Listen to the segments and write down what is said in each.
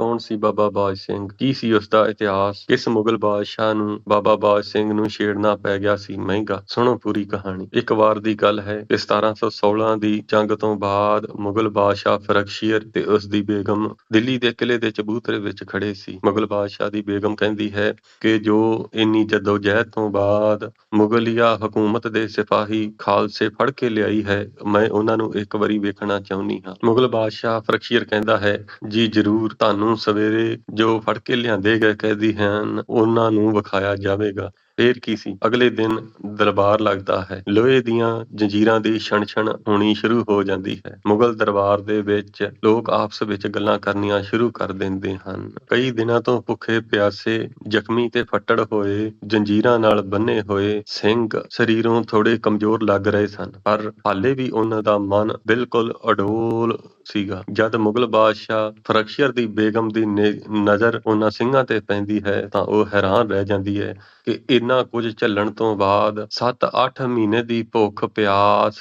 ਕੌਣ ਸੀ ਬਾਬਾ ਬਾਜ ਸਿੰਘ? ਕੀ ਸੀ ਉਸ ਦਾ ਇਤਿਹਾਸ? ਕਿਸ ਮੁਗਲ ਬਾਦਸ਼ਾਹ ਨੂੰ ਬਾਬਾ ਬਾਜ ਸਿੰਘ ਨੂੰ ਛੇੜਨਾ ਪੈ ਗਿਆ ਸੀ? ਮਹਿੰਗਾ। ਸੁਣੋ ਪੂਰੀ ਕਹਾਣੀ। ਇੱਕ ਵਾਰ ਦੀ ਗੱਲ ਹੈ ਕਿ 1716 ਦੀ ਜੰਗ ਤੋਂ ਬਾਅਦ ਮੁਗਲ ਬਾਦਸ਼ਾਹ ਫਰਖਸ਼ੀਰ ਤੇ ਉਸ ਦੀ ਬੇਗਮ ਦਿੱਲੀ ਦੇ ਕਿਲੇ ਦੇ ਚਬੂਤਰੇ ਵਿੱਚ ਖੜੇ ਸੀ। ਮੁਗਲ ਬਾਦਸ਼ਾਹ ਦੀ ਬੇਗਮ ਕਹਿੰਦੀ ਹੈ ਕਿ ਜੋ ਇੰਨੀ ਜਦੋਜਹਿਦ ਤੋਂ ਬਾਅਦ ਮੁਗਲਿਆ ਹਕੂਮਤ ਦੇ ਸਿਪਾਹੀ ਖਾਲਸੇ ਫੜ ਕੇ ਲਿਆਈ ਹੈ, ਮੈਂ ਉਹਨਾਂ ਨੂੰ ਇੱਕ ਵਾਰੀ ਵੇਖਣਾ ਚਾਹੁੰਦੀ ਹਾਂ। ਮੁਗਲ ਬਾਦਸ਼ਾਹ ਫਰਖਸ਼ੀਰ ਕਹਿੰਦਾ ਹੈ, ਜੀ ਜ਼ਰੂਰ, ਤੁਹਾਨੂੰ ਸਵੇਰੇ ਜੋ ਫੜ ਕੇ ਲਿਆਂਦੇ ਗਏ ਕੈਦੀ ਹਨ, ਉਹਨਾਂ ਨੂੰ ਵਿਖਾਇਆ ਜਾਵੇਗਾ। ਫੇਰ ਕੀ ਸੀ? ਅਗਲੇ ਦਿਨ ਦਰਬਾਰ ਲੱਗਦਾ ਹੈ। ਲੋਹੇ ਦੀਆਂ ਜੰਜੀਰਾਂ ਦੀ ਛਣ-ਛਣ ਹੋਣੀ ਸ਼ੁਰੂ ਹੋ ਜਾਂਦੀ ਹੈ। ਮੁਗਲ ਦਰਬਾਰ ਦੇ ਵਿੱਚ ਲੋਕ ਆਪਸ ਵਿੱਚ ਗੱਲਾਂ ਕਰਨੀਆਂ ਸ਼ੁਰੂ ਕਰ ਦਿੰਦੇ ਹਨ। ਕਈ ਦਿਨਾਂ ਤੋਂ ਭੁੱਖੇ ਪਿਆਸੇ, ਜ਼ਖਮੀ ਤੇ ਫੱਟੜ ਹੋਏ ਜੰਜੀਰਾਂ ਨਾਲ ਬੰਨੇ ਹੋਏ ਸਿੰਘ ਸਰੀਰੋਂ ਥੋੜੇ ਕਮਜ਼ੋਰ ਲੱਗ ਰਹੇ ਸਨ। ਪਰ ਹਾਲੇ ਵੀ ਉਹਨਾਂ ਦਾ ਮਨ ਬਿਲਕੁਲ ਅਡੋਲ ਸੀਗਾ। ਜਦ ਮੁਗਲ ਬਾਦਸ਼ਾਹ ਫਰਕਸ਼ੀਅਰ ਦੀ ਬੇਗਮ ਦੀ ਨਜ਼ਰ ਉਹਨਾਂ ਸਿੰਘਾਂ ਤੇ ਪੈਂਦੀ ਹੈ ਤਾਂ ਉਹ ਹੈਰਾਨ ਰਹਿ ਜਾਂਦੀ ਹੈ ਕਿ ਇੰਨਾ ਕੁਝ ਝੱਲਣ ਤੋਂ ਬਾਅਦ 7-8 ਮਹੀਨੇ ਦੀ ਭੁੱਖ, ਪਿਆਸ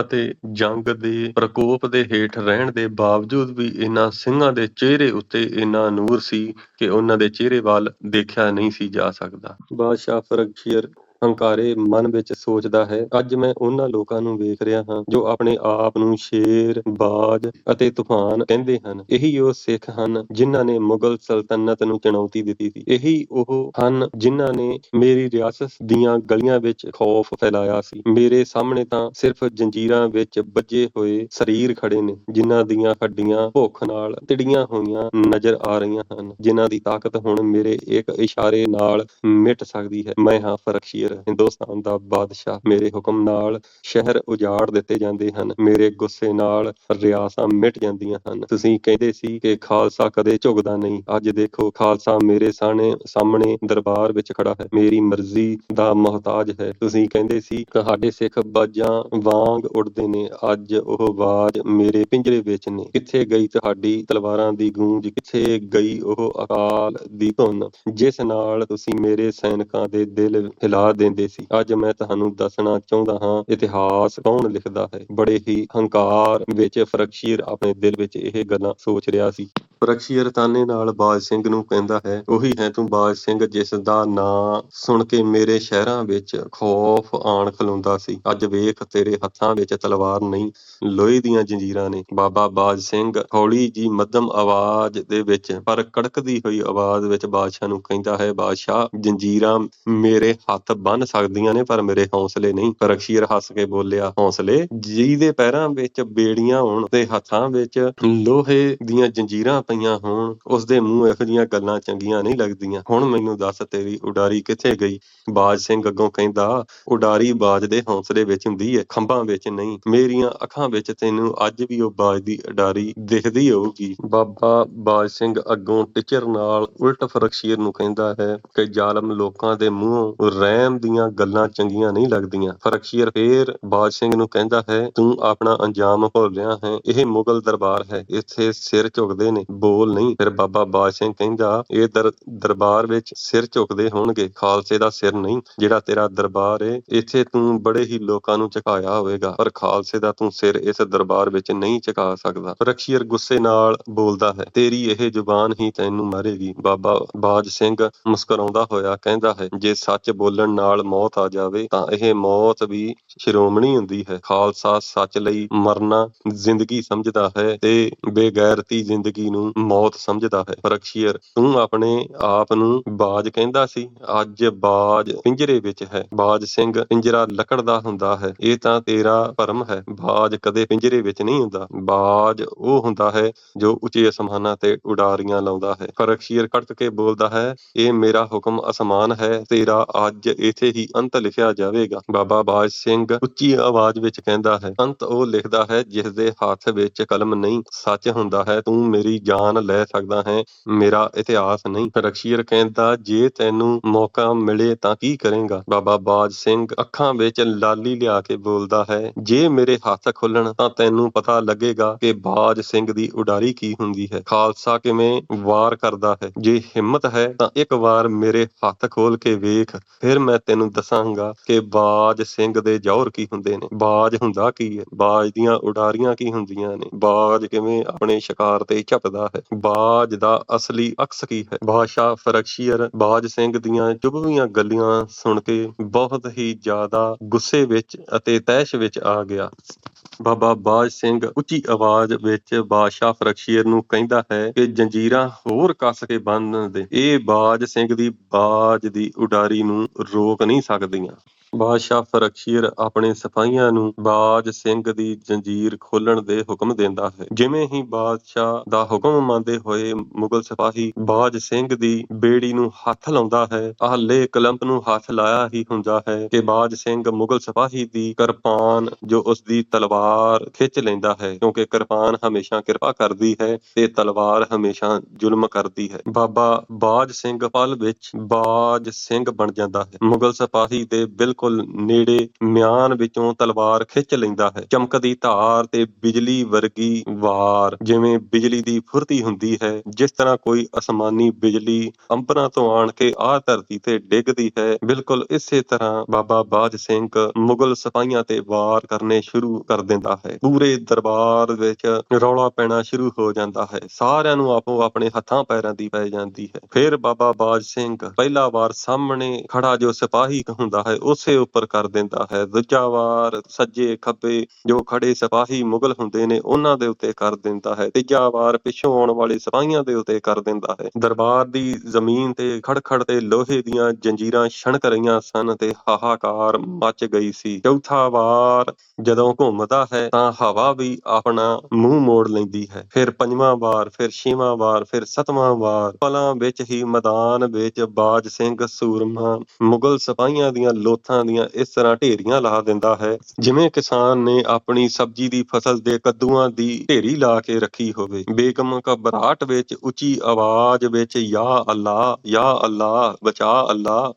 ਅਤੇ ਜੰਗ ਦੇ ਪ੍ਰਕੋਪ ਦੇ ਹੇਠ ਰਹਿਣ ਦੇ ਬਾਵਜੂਦ ਵੀ ਇਹਨਾਂ ਸਿੰਘਾਂ ਦੇ ਚਿਹਰੇ ਉੱਤੇ ਇੰਨਾ ਨੂਰ ਸੀ ਕਿ ਉਹਨਾਂ ਦੇ ਚਿਹਰੇ ਵੱਲ ਦੇਖਿਆ ਨਹੀਂ ਸੀ ਜਾ ਸਕਦਾ। ਬਾਦਸ਼ਾਹ ਫਰਕਸ਼ੀਅਰ ਹੰਕਾਰੇ ਮਨ ਵਿੱਚ ਸੋਚਦਾ ਹੈ। ਅੱਜ ਮੈਂ ਉਹਨਾਂ ਲੋਕਾਂ ਨੂੰ ਵੇਖ ਰਿਹਾ ਹਾਂ ਜੋ ਆਪਣੇ ਆਪ ਨੂੰ ਸ਼ੇਰ, ਬਾਜ ਅਤੇ ਤੂਫਾਨ ਕਹਿੰਦੇ ਹਨ। ਇਹੀ ਉਹ ਸਿੱਖ ਹਨ ਜਿਨ੍ਹਾਂ ਨੇ ਮੁਗਲ ਸਲਤਨਤ ਨੂੰ ਚੁਣੌਤੀ ਦਿੱਤੀ ਸੀ। ਇਹੀ ਉਹ ਹਨ ਜਿਨ੍ਹਾਂ ਨੇ ਮੇਰੀ ਰਿਆਸਤ ਦੀਆਂ ਗਲੀਆਂ ਵਿੱਚ ਖੌਫ ਫੈਲਾਇਆ ਸੀ। ਮੇਰੇ ਸਾਹਮਣੇ ਤਾਂ ਸਿਰਫ ਜੰਜੀਰਾਂ ਵਿੱਚ ਵੱਜੇ ਹੋਏ ਸਰੀਰ ਖੜੇ ਨੇ, ਜਿਨ੍ਹਾਂ ਦੀਆਂ ਹੱਡੀਆਂ ਭੁੱਖ ਨਾਲ ਤਿੜੀਆਂ ਹੋਈਆਂ ਨਜ਼ਰ ਆ ਰਹੀਆਂ ਹਨ, ਜਿਨ੍ਹਾਂ ਦੀ ਤਾਕਤ ਹੁਣ ਮੇਰੇ ਇੱਕ ਇਸ਼ਾਰੇ ਨਾਲ ਮਿਟ ਸਕਦੀ ਹੈ। ਮੈਂ ਹਾਂ ਫਰਕਸ਼ੀਅਤ ਫਰਖਸ਼ੀਰ ਹਿੰਦੁਸਤਾਨ ਦਾ ਬਾਦਸ਼ਾਹ ਮੇਰੇ ਹੁਕਮ ਨਾਲ ਸ਼ਹਿਰ ਉਜਾੜ ਦਿੱਤੇ ਜਾਂਦੇ ਹਨ। ਮੇਰੇ ਗੁੱਸੇ ਨਾਲ ਰਿਆਸਾਂ ਮਿਟ ਜਾਂਦੀਆਂ ਹਨ। ਤੁਸੀਂ ਕਹਿੰਦੇ ਸੀ ਕਿ ਖਾਲਸਾ ਕਦੇ ਝੁਕਦਾ ਨਹੀਂ। ਅੱਜ ਦੇਖੋ, ਖਾਲਸਾ ਮੇਰੇ ਸਾਹਮਣੇ ਸਾਹਮਣੇ ਦਰਬਾਰ ਵਿੱਚ ਖੜਾ ਹੈ। ਮੇਰੀ ਮਰਜ਼ੀ ਦਾ ਮੁਹਤਾਜ ਹੈ। ਤੁਸੀਂ ਕਹਿੰਦੇ ਸੀ, ਤੁਹਾਡੇ ਸਿੱਖ ਬਾਜਾਂ ਵਾਂਗ ਉੱਡਦੇ ਨੇ। ਅੱਜ ਉਹ ਬਾਜ ਮੇਰੇ ਪਿੰਜਰੇ ਵਿੱਚ ਨੇ। ਕਿੱਥੇ ਗਈ ਤੁਹਾਡੀ ਤਲਵਾਰਾਂ ਦੀ ਗੂੰਜ? ਕਿੱਥੇ ਗਈ ਉਹ ਅਕਾਲ ਦੀ ਧੁਨ? ਜਿਸ ਨਾਲ ਤੁਸੀਂ ਮੇਰੇ ਸੈਨਿਕਾਂ ਦੇ ਦਿਲ ਹਿਲਾ ਦਿੰਦੇ ਸੀ। ਅੱਜ ਮੈਂ ਤੁਹਾਨੂੰ ਦੱਸਣਾ ਚਾਹੁੰਦਾ ਹਾਂ, ਇਤਿਹਾਸ ਕੌਣ ਲਿਖਦਾ ਹੈ? ਬੜੇ ਹੀ ਹੰਕਾਰ ਵਿੱਚ, ਫਰਕਸ਼ੀਰ ਆਪਣੇ ਦਿਲ ਵਿੱਚ ਇਹ ਗੱਲਾਂ ਸੋਚ ਰਿਹਾ ਸੀ। ਫਰਖਸ਼ੀਰ ਤਾਨੇ ਨਾਲ ਬਾਜ ਸਿੰਘ ਨੂੰ ਕਹਿੰਦਾ ਹੈ, ਉਹੀ ਹੈ ਤੂੰ ਬਾਜ ਸਿੰਘ ਜਿਸ ਦਾ ਨਾਂ ਸੁਣ ਕੇ ਮੇਰੇ ਸ਼ਹਿਰਾਂ ਵਿੱਚ ਖੌਫ ਆਣ ਖਲੋਂਦਾ ਸੀ। ਅੱਜ ਵੇਖ ਤੇਰੇ ਹੱਥਾਂ ਵਿੱਚ ਤਲਵਾਰ ਨਹੀਂ, ਲੋਹੇ ਦੀਆਂ ਜੰਜੀਰਾਂ ਨੇ। ਬਾਬਾ ਬਾਜ ਸਿੰਘ ਹੌਲੀ ਜੀ ਮੱਧਮ ਆਵਾਜ਼ ਦੇ ਵਿੱਚ, ਪਰ ਕੜਕਦੀ ਹੋਈ ਆਵਾਜ਼ ਵਿੱਚ ਬਾਦਸ਼ਾਹ ਨੂੰ ਕਹਿੰਦਾ ਹੈ, ਬਾਦਸ਼ਾਹ, ਜੰਜੀਰਾਂ ਮੇਰੇ ਹੱਥ ਬੰਨ ਸਕਦੀਆਂ ਨੇ, ਪਰ ਮੇਰੇ ਹੌਸਲੇ ਨਹੀਂ। ਫਰਖਸ਼ੀਰ ਹੱਸ ਕੇ ਬੋਲਿਆ, ਹੌਸਲੇ? ਜੀ ਦੇ ਪੈਰਾਂ ਵਿੱਚ ਬੇੜੀਆਂ ਹੋਣ ਤੇ ਹੱਥਾਂ ਵਿੱਚ ਲੋਹੇ ਦੀਆਂ ਜੰਜੀਰਾਂ ਪਈਆਂ ਹੋਣ, ਉਸਦੇ ਮੂੰਹ ਇਹੋ ਜਿਹੀਆਂ ਗੱਲਾਂ ਚੰਗੀਆਂ ਨਹੀਂ ਲੱਗਦੀਆਂ। ਹੁਣ ਮੈਨੂੰ ਦੱਸ, ਤੇਰੀ ਉਡਾਰੀ ਕਿੱਥੇ ਗਈ? ਬਾਜ ਸਿੰਘ ਅੱਗੋਂ ਕਹਿੰਦਾ, ਉਡਾਰੀ ਬਾਜ ਦੇ ਹੌਸਲੇ ਵਿੱਚ ਹੁੰਦੀ ਹੈ ਖੰਭਾਂ ਵਿੱਚ ਨਹੀਂ। ਮੇਰੀਆਂ ਅੱਖਾਂ ਵਿੱਚ ਤੈਨੂੰ ਅੱਜ ਵੀ ਉਹ ਬਾਜ ਦੀ ਉਡਾਰੀ ਦਿਖਦੀ ਹੋਊਗੀ। ਬਾਬਾ ਬਾਜ ਸਿੰਘ ਅੱਗੋਂ ਟਿਚਰ ਨਾਲ ਉਲਟ ਫਰਖਸ਼ੀਰ ਨੂੰ ਕਹਿੰਦਾ ਹੈ ਕਿ ਜ਼ਾਲਮ ਲੋਕਾਂ ਦੇ ਮੂੰਹੋਂ ਰਹਿਮ ਦੀਆਂ ਗੱਲਾਂ ਚੰਗੀਆਂ ਨਹੀਂ ਲੱਗਦੀਆਂ। ਫਰਖਸ਼ੀਰ ਫੇਰ ਬਾਜ ਸਿੰਘ ਨੂੰ ਕਹਿੰਦਾ ਹੈ, ਤੂੰ ਆਪਣਾ ਅੰਜਾਮ ਭੁੱਲ ਰਿਹਾ ਹੈ। ਇਹ ਮੁਗਲ ਦਰਬਾਰ ਹੈ। ਇੱਥੇ ਸਿਰ ਝੁਕਦੇ ਨੇ। ਬੋਲ ਨਹੀਂ, ਫਿਰ ਬਾਬਾ ਬਾਜ ਸਿੰਘ ਕਹਿੰਦਾ, ਇਹ ਦਰ- ਦਰਬਾਰ ਵਿੱਚ ਸਿਰ ਝੁਕਦੇ ਹੋਣਗੇ, ਖਾਲਸੇ ਦਾ ਸਿਰ ਨਹੀਂ, ਜਿਹੜਾ ਤੇਰਾ ਦਰਬਾਰ ਏ, ਇੱਥੇ ਤੂੰ ਬੜੇ ਹੀ ਲੋਕਾਂ ਨੂੰ ਝੁਕਾਇਆ ਹੋਵੇਗਾ, ਪਰ ਖਾਲਸੇ ਦਾ ਤੂੰ ਸਿਰ ਇਸ ਦਰਬਾਰ ਵਿੱਚ ਨਹੀਂ ਝੁਕਾ ਸਕਦਾ। ਰਖਸ਼ੀਰ ਗੁੱਸੇ ਨਾਲ ਬੋਲਦਾ ਹੈ, ਤੇਰੀ ਇਹ ਜ਼ੁਬਾਨ ਹੀ ਤੈਨੂੰ ਮਾਰੇਗੀ। ਬਾਬਾ ਬਾਜ ਸਿੰਘ ਮੁਸਕਰਾਉਂਦਾ ਹੋਇਆ ਕਹਿੰਦਾ ਹੈ, ਜੇ ਸੱਚ ਬੋਲਣ ਨਾਲ ਮੌਤ ਆ ਜਾਵੇ, ਤਾਂ ਇਹ ਮੌਤ ਵੀ ਸ਼੍ਰੋਮਣੀ ਹੁੰਦੀ ਹੈ। ਖਾਲਸਾ ਸੱਚ ਲਈ ਮਰਨਾ ਜ਼ਿੰਦਗੀ ਸਮਝਦਾ ਹੈ ਤੇ ਬੇਗੈਰਤੀ ਜ਼ਿੰਦਗੀ ਨੂੰ ਮੌਤ ਸਮਝਦਾ ਹੈ। ਰਖਸ਼ੀਰ ਤੂੰ ਆਪਣੇ ਆਪ ਨੂੰ ਬਾਜ ਕਹਿੰਦਾ ਸੀ। ਅੱਜ ਬਾਜ ਪਿੰਜਰੇ ਵਿੱਚ ਹੈ। ਬਾਜ ਸਿੰਘ ਪਿੰਜਰਾ ਲੱਕੜ ਦਾ ਹੁੰਦਾ ਹੈ। ਇਹ ਤਾਂ ਤੇਰਾ ਭਰਮ ਹੈ। ਬਾਜ ਕਦੇ ਪਿੰਜਰੇ ਵਿੱਚ ਨਹੀਂ ਹੁੰਦਾ। ਬਾਜ ਉਹ ਹੁੰਦਾ ਹੈ ਜੋ ਉੱਚੇ ਅਸਮਾਨਾਂ ਤੇ ਉਡਾਰੀਆਂ ਲਾਉਂਦਾ ਹੈ। ਫਰਖਸ਼ੀਰ ਕੜਕ ਕੇ ਬੋਲਦਾ ਹੈ, ਇਹ ਮੇਰਾ ਹੁਕਮ ਅਸਮਾਨ ਹੈ। ਤੇਰਾ ਅੱਜ ਇੱਥੇ ਹੀ ਅੰਤ ਲਿਖਿਆ ਜਾਵੇਗਾ। ਬਾਬਾ ਬਾਜ ਸਿੰਘ ਉੱਚੀ ਆਵਾਜ਼ ਵਿੱਚ ਕਹਿੰਦਾ ਹੈ, ਅੰਤ ਉਹ ਲਿਖਦਾ ਹੈ ਜਿਸ ਦੇ ਹੱਥ ਵਿੱਚ ਕਲਮ ਨਹੀਂ। ਸੱਚ ਹੁੰਦਾ ਹੈ, ਤੂੰ ਮੇਰੀ ਜਾਨ ਲੈ ਸਕਦਾ ਹੈ। ਮੇਰਾ ਇਤਿਹਾਸ ਨਹੀਂ ਰਖਸ਼ੀਰ ਕਹਿੰਦਾ, ਜੇ ਤੈਨੂੰ ਮੌਕਾ ਮਿਲੇ ਤਾਂ ਕੀ ਕਰੇਗਾ? ਬਾਬਾ ਬਾਜ ਸਿੰਘ ਅੱਖਾਂ ਵਿੱਚ ਲਾਲੀ ਲਿਆ ਕੇ ਬੋਲਦਾ ਹੈ, ਜੇ ਮੇਰੇ ਹੱਥ ਖੁੱਲਣ ਤਾਂ ਤੈਨੂੰ ਪਤਾ ਲੱਗੇਗਾ ਕਿ ਬਾਜ ਸਿੰਘ ਦੀ ਉਡਾਰੀ ਕੀ ਹੁੰਦੀ ਹੈ। ਖਾਲਸਾ ਕਿਵੇਂ ਵਾਰ ਕਰਦਾ ਹੈ? ਜੇ ਹਿੰਮਤ ਹੈ ਤਾਂ ਇੱਕ ਵਾਰ ਮੇਰੇ ਹੱਥ ਖੋਲ ਕੇ ਵੇਖ, ਫਿਰ ਮੈਂ ਤੈਨੂੰ ਦੱਸਾਂਗਾ ਕਿ ਬਾਜ ਸਿੰਘ ਦੇ ਜੌਹਰ ਕੀ ਹੁੰਦੇ ਨੇ। ਬਾਜ ਹੁੰਦਾ ਕੀ ਹੈ? ਬਾਜ ਦੀਆਂ ਉਡਾਰੀਆਂ ਕੀ ਹੁੰਦੀਆਂ ਨੇ? ਬਾਜ ਕਿਵੇਂ ਆਪਣੇ ਸ਼ਿਕਾਰ ਤੇ ਝਪਦਾ ਹੈ ਬਾਜ ਦਾ ਅਸਲੀ ਅਕਸ ਕੀ ਹੈ? ਬਾਦਸ਼ਾਹ ਫਰਕਸ਼ੀਅਰ ਬਾਜ ਸਿੰਘ ਦੀਆਂ ਚੁਭਵੀਆਂ ਗੱਲਾਂ ਸੁਣ ਕੇ ਬਹੁਤ ਹੀ ਜ਼ਿਆਦਾ ਗੁੱਸੇ ਵਿੱਚ ਅਤੇ ਤੈਸ਼ ਵਿੱਚ ਆ ਗਿਆ। ਬਾਬਾ ਬਾਜ ਸਿੰਘ ਉੱਚੀ ਆਵਾਜ਼ ਵਿੱਚ ਬਾਦਸ਼ਾਹ ਫਰਕਸ਼ੀਰ ਨੂੰ ਕਹਿੰਦਾ ਹੈ ਕਿ ਜੰਜੀਰਾਂ ਹੋਰ ਕੱਸ ਕੇ ਬੰਨ੍ਹ ਦੇ। ਇਹ ਬਾਜ ਸਿੰਘ ਦੀ ਬਾਜ ਦੀ ਉਡਾਰੀ ਨੂੰ ਰੋਕ ਨਹੀਂ ਸਕਦੀਆਂ। ਬਾਦਸ਼ਾਹ ਫਰਕਸ਼ੀਰ ਆਪਣੇ ਸਿਪਾਹੀਆਂ ਨੂੰ ਬਾਜ ਸਿੰਘ ਦੀ ਜੰਜੀਰ ਖੋਲਣ ਦੇ ਹੁਕਮ ਦਿੰਦਾ ਹੈ। ਜਿਵੇਂ ਹੀ ਬਾਦਸ਼ਾਹ ਦਾ ਹੁਕਮ ਮੰਨਦੇ ਹੋਏ ਮੁਗਲ ਸਿਪਾਹੀ ਬਾਜ ਸਿੰਘ ਦੀ ਬੇੜੀ ਨੂੰ ਹੱਥ ਲਾਉਂਦਾ ਹੈ ਹਾਲੇ ਕਲੰਪ ਨੂੰ ਹੱਥ ਲਾਇਆ ਹੀ ਹੁੰਦਾ ਹੈ ਕਿ ਬਾਜ ਸਿੰਘ ਮੁਗਲ ਸਿਪਾਹੀ ਦੀ ਕਿਰਪਾਨ ਜੋ ਉਸ ਦੀ ਤਲਵਾਰ ਖਿੱਚ ਲੈਂਦਾ ਹੈ, ਕਿਉਂਕਿ ਕਿਰਪਾਨ ਹਮੇਸ਼ਾ ਕਿਰਪਾ ਕਰਦੀ ਹੈ ਤੇ ਤਲਵਾਰ ਹਮੇਸ਼ਾ ਜ਼ੁਲਮ ਕਰਦੀ ਹੈ। ਬਾਬਾ ਬਾਜ ਸਿੰਘ ਪਲ ਵਿੱਚ ਬਾਜ ਸਿੰਘ ਬਣ ਜਾਂਦਾ ਹੈ। ਮੁਗਲ ਸਿਪਾਹੀ ਦੇ ਬਿਲਕੁਲ ਨੇੜੇ ਮਿਆਨ ਵਿੱਚੋਂ ਤਲਵਾਰ ਖਿੱਚ ਲੈਂਦਾ ਹੈ। ਚਮਕਦੀ ਧਾਰ ਤੇ ਬਿਜਲੀ ਵਰਗੀ ਵਾਰ ਜਿਵੇਂ ਬਿਜਲੀ ਦੀ ਫੁਰਤੀ ਹੁੰਦੀ ਹੈ, ਜਿਸ ਤਰ੍ਹਾਂ ਕੋਈ ਅਸਮਾਨੀ ਬਿਜਲੀ ਅੰਬਰਾਂ ਤੋਂ ਆਣ ਕੇ ਆਹ ਧਰਤੀ ਤੇ ਡਿੱਗਦੀ ਹੈ, ਬਿਲਕੁਲ ਇਸੇ ਤਰ੍ਹਾਂ ਬਾਬਾ ਬਾਜ ਸਿੰਘ ਮੁਗਲ ਸਿਪਾਹੀਆਂ ਤੇ ਵਾਰ ਕਰਨੇ ਸ਼ੁਰੂ ਕਰ ਦਿੰਦਾ ਹੈ। ਪੂਰੇ ਦਰਬਾਰ ਵਿੱਚ ਰੌਲਾ ਪੈਣਾ ਸ਼ੁਰੂ ਹੋ ਜਾਂਦਾ ਹੈ। ਸਾਰਿਆਂ ਨੂੰ ਆਪੋ ਆਪਣੇ ਹੱਥਾਂ ਪੈਰਾਂ ਦੀ ਪੈ ਜਾਂਦੀ ਹੈ। ਫਿਰ ਬਾਬਾ ਬਾਜ ਸਿੰਘ ਪਹਿਲਾ ਵਾਰ ਸਾਹਮਣੇ ਖੜਾ ਜੋ ਸਿਪਾਹੀ ਹੁੰਦਾ ਹੈ, ਉਸ ਉੱਪਰ ਕਰ ਦਿੰਦਾ ਹੈ। ਦੂਜਾ ਵਾਰ ਸੱਜੇ ਖੱਬੇ ਜੋ ਖੜੇ ਸਿਪਾਹੀ ਮੁਗਲ ਹੁੰਦੇ ਨੇ, ਉਹਨਾਂ ਦੇ ਉੱਤੇ ਕਰ ਦਿੰਦਾ ਹੈ। ਤੀਜਾ ਵਾਰ ਪਿੱਛੋਂ ਆਉਣ ਵਾਲੇ ਸਿਪਾਹੀਆਂ ਦੇ ਉੱਤੇ ਕਰ ਦਿੰਦਾ ਹੈ। ਦਰਬਾਰ ਦੀ ਜ਼ਮੀਨ ਤੇ ਖੜਖੜ ਤੇ ਲੋਹੇ ਦੀਆਂ ਜੰਜੀਰਾਂ ਛਣਕ ਰਹੀਆਂ ਸਨ ਤੇ ਹਾਹਾਕਾਰ ਮਚ ਗਈ ਸੀ। ਚੌਥਾ ਵਾਰ ਜਦੋਂ ਘੁੰਮਦਾ ਹੈ ਤਾਂ ਹਵਾ ਵੀ ਆਪਣਾ ਮੂੰਹ ਮੋੜ ਲੈਂਦੀ ਹੈ। ਫਿਰ ਪੰਜਵਾਂ ਵਾਰ, ਫਿਰ ਛੇਵਾਂ ਵਾਰ, ਫਿਰ ਸਤਵਾਂ ਵਾਰ ਪਲਾਂ ਵਿੱਚ ਹੀ ਮੈਦਾਨ ਵਿੱਚ ਬਾਜ ਸਿੰਘ, ਸੂਰਮਾ, ਮੁਗਲ ਸਿਪਾਹੀਆਂ ਦੀਆਂ ਲੋਥਾਂ ਦੀਆਂ ਇਸ ਤਰ੍ਹਾਂ ਢੇਰੀਆਂ ਲਾ ਦਿੰਦਾ ਹੈ, ਜਿਵੇਂ ਕਿਸਾਨ ਨੇ ਆਪਣੀ ਸਬਜ਼ੀ ਦੀ ਫਸਲ ਦੇ ਕੱਦੂਆਂ ਦੀ ਢੇਰੀ ਲਾ ਕੇ ਰੱਖੀ ਹੋਵੇ। ਬੇਗਮ ਘਬਰਾਹਟ ਵਿੱਚ ਉੱਚੀ ਆਵਾਜ਼ ਵਿੱਚ, ਯਾ ਅੱਲਾ ਯਾ ਅੱਲਾ ਬਚਾ ਅੱਲਾ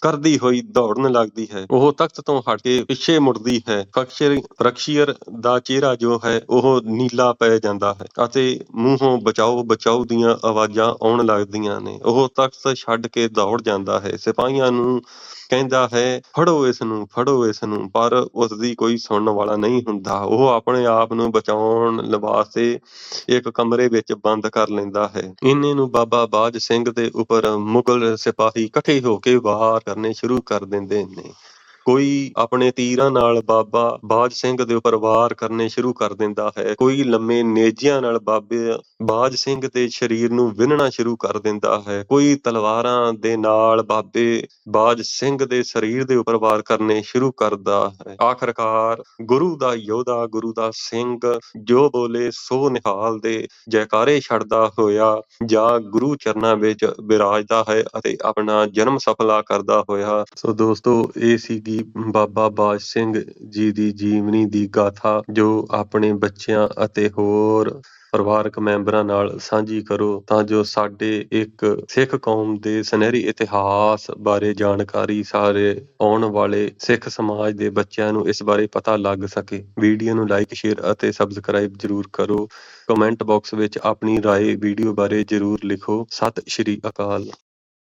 ਕਰਦੀ ਹੋਈ ਦੌੜਨ ਲੱਗਦੀ ਹੈ। ਉਹ ਤਖਤ ਤੋਂ ਹਟ ਕੇ ਪਿੱਛੇ ਮੁੜਦੀ ਹੈ। ਫਕਸ਼ਰ ਫਰਕਸ਼ੀਅਰ ਦਾ ਚਿਹਰਾ ਜੋ ਹੈ, ਉਹ ਨੀਲਾ ਪੈ ਜਾਂਦਾ ਹੈ ਅਤੇ ਮੂੰਹੋਂ ਬਚਾਓ ਬਚਾਓ ਦੀਆਂ ਆਵਾਜ਼ਾਂ ਆਉਣ ਲੱਗਦੀਆਂ ਨੇ। ਉਹ ਤਖਤ ਛੱਡ ਕੇ ਦੌੜ ਜਾਂਦਾ ਹੈ। ਸਿਪਾਹੀਆਂ ਨੂੰ ਕਹਿੰਦਾ ਹੈ, ਫੜੋ ਇਸ ਨੂੰ, ਫੜੋ ਇਸ ਨੂੰ। ਪਰ ਉਸ ਦੀ ਕੋਈ ਸੁਣਨ ਵਾਲਾ ਨਹੀਂ ਹੁੰਦਾ। ਉਹ ਆਪਣੇ ਆਪ ਨੂੰ ਬਚਾਉਣ ਲਵਾਸਤੇ ਇੱਕ ਕਮਰੇ ਵਿੱਚ ਬੰਦ ਕਰ ਲੈਂਦਾ ਹੈ। ਇੰਨੇ ਨੂੰ ਬਾਬਾ ਬਾਜ ਸਿੰਘ ਦੇ ਉੱਪਰ ਮੁਗਲ ਸਿਪਾਹੀ ਇਕੱਠੇ ਹੋ ਕੇ ਵਾਰ ਕਰਨੇ ਸ਼ੁਰੂ ਕਰ ਦਿੰਦੇ ਨੇ। ਕੋਈ ਆਪਣੇ ਤੀਰਾਂ ਨਾਲ ਬਾਬਾ ਬਾਜ ਸਿੰਘ ਦੇ ਉੱਪਰ ਵਾਰ ਕਰਨੇ ਸ਼ੁਰੂ ਕਰ ਦਿੰਦਾ ਹੈ। ਕੋਈ ਲੰਮੇ ਨੇਜਿਆਂ ਨਾਲ ਬਾਬੇ ਬਾਜ ਸਿੰਘ ਦੇ ਸਰੀਰ ਨੂੰ ਵਿੰਨਣਾ ਸ਼ੁਰੂ ਕਰ ਦਿੰਦਾ ਹੈ। ਕੋਈ ਤਲਵਾਰਾਂ ਦੇ ਨਾਲ ਬਾਬੇ ਬਾਜ ਸਿੰਘ ਦੇ ਸਰੀਰ ਦੇ ਉੱਪਰ ਵਾਰ ਕਰਨੇ ਸ਼ੁਰੂ ਕਰਦਾ ਹੈ। ਆਖਰਕਾਰ ਗੁਰੂ ਦਾ ਯੋਧਾ, ਗੁਰੂ ਦਾ ਸਿੰਘ ਜੋ ਬੋਲੇ, ਸੋ ਨਿਹਾਲ ਦੇ ਜੈਕਾਰੇ ਛੱਡਦਾ ਹੋਇਆ ਜਾਂ ਗੁਰੂ ਚਰਨਾਂ ਵਿੱਚ ਬਿਰਾਜਦਾ ਹੈ ਅਤੇ ਆਪਣਾ ਜਨਮ ਸਫਲਾ ਕਰਦਾ ਹੋਇਆ। ਸੋ ਦੋਸਤੋ, ਇਹ ਸੀਗੀ ਬਾਬਾ ਬਾਜ ਸਿੰਘ ਜੀ ਦੀ ਜੀਵਨੀ ਦੀ ਗਾਥਾ ਜੋ ਆਪਣੇ ਬੱਚਿਆਂ ਅਤੇ ਹੋਰ ਪਰਿਵਾਰਕ ਮੈਂਬਰਾਂ ਨਾਲ ਸਾਂਝੀ ਕਰੋ ਤਾਂ ਜੋ ਸਾਡੇ ਇੱਕ ਸਿੱਖ ਕੌਮ ਦੇ ਸੁਨਹਿਰੀ ਇਤਿਹਾਸ ਬਾਰੇ ਜਾਣਕਾਰੀ ਸਾਰੇ ਆਉਣ ਵਾਲੇ ਸਿੱਖ ਸਮਾਜ ਦੇ ਬੱਚਿਆਂ ਨੂੰ ਇਸ ਬਾਰੇ ਪਤਾ ਲੱਗ ਸਕੇ ਵੀਡੀਓ ਨੂੰ ਲਾਈਕ ਸ਼ੇਅਰ ਅਤੇ ਸਬਸਕ੍ਰਾਈਬ ਜਰੂਰ ਕਰੋ ਕਮੈਂਟ ਬਾਕਸ ਵਿੱਚ ਆਪਣੀ رائے ਵੀਡੀਓ ਬਾਰੇ ਜਰੂਰ ਲਿਖੋ ਸਤਿ ਸ਼੍ਰੀ ਅਕਾਲ